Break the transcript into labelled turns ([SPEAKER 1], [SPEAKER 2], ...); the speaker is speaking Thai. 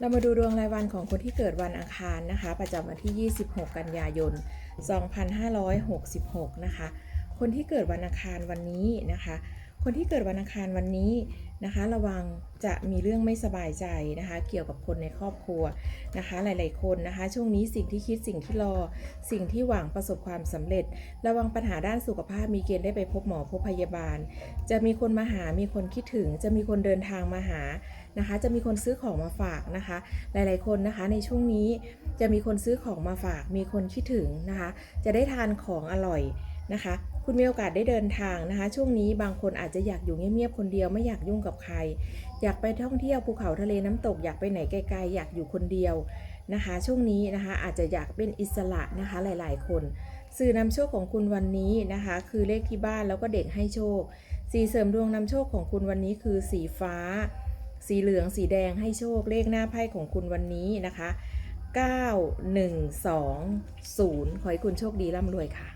[SPEAKER 1] เรามาดูดวงรายวันของคนที่เกิดวันอังคารนะคะ ประจำวันที่ 26 กันยายน 2566 นะคะ คนที่เกิดวันอังคารวันนี้นะคะ คนที่เกิดวันอังคารวันนี้นะคะ ระวังจะมีเรื่องไม่สบายใจนะคะ เกี่ยวกับคนในครอบครัวนะคะ หลาย ๆ คนนะคะ ช่วงนี้สิ่งที่คิดสิ่งที่รอ สิ่งที่หวังประสบความสำเร็จ ระวังปัญหาด้านสุขภาพมีเกณฑ์ได้ไปพบหมอพบพยาบาล จะมีคนมาหามีคนคิดถึง จะมีคนเดินทางมาหานะคะ จะมีคนซื้อของมาฝากนะคะ หลาย ๆ คนนะคะ ในช่วงนี้จะมีคนซื้อของมาฝาก มีคนคิดถึงนะคะ จะได้ทานของอร่อยนะคะ คุณมีโอกาสได้เดินทางนะคะ ช่วงนี้บางคนอาจจะอยากอยู่เงียบๆคนเดียวไม่อยากยุ่งกับใคร อยากไปท่องเที่ยวภูเขาทะเลน้ำตกอยากไปไหนไกลๆอยากอยู่คนเดียวนะคะ ช่วงนี้นะคะอาจจะอยากเป็นอิสระนะคะหลายๆ คน สื่อนำโชคของคุณวันนี้นะคะ คือเลขที่บ้านแล้วก็เด็กให้โชค สีเสริมดวงนำโชคของคุณวันนี้คือสีฟ้า สีเหลืองสีแดงให้โชคเลขหน้าไพ่ของคุณวันนี้นะคะ 9 1 2 0 ขอให้คุณโชคดีร่ำรวยค่ะ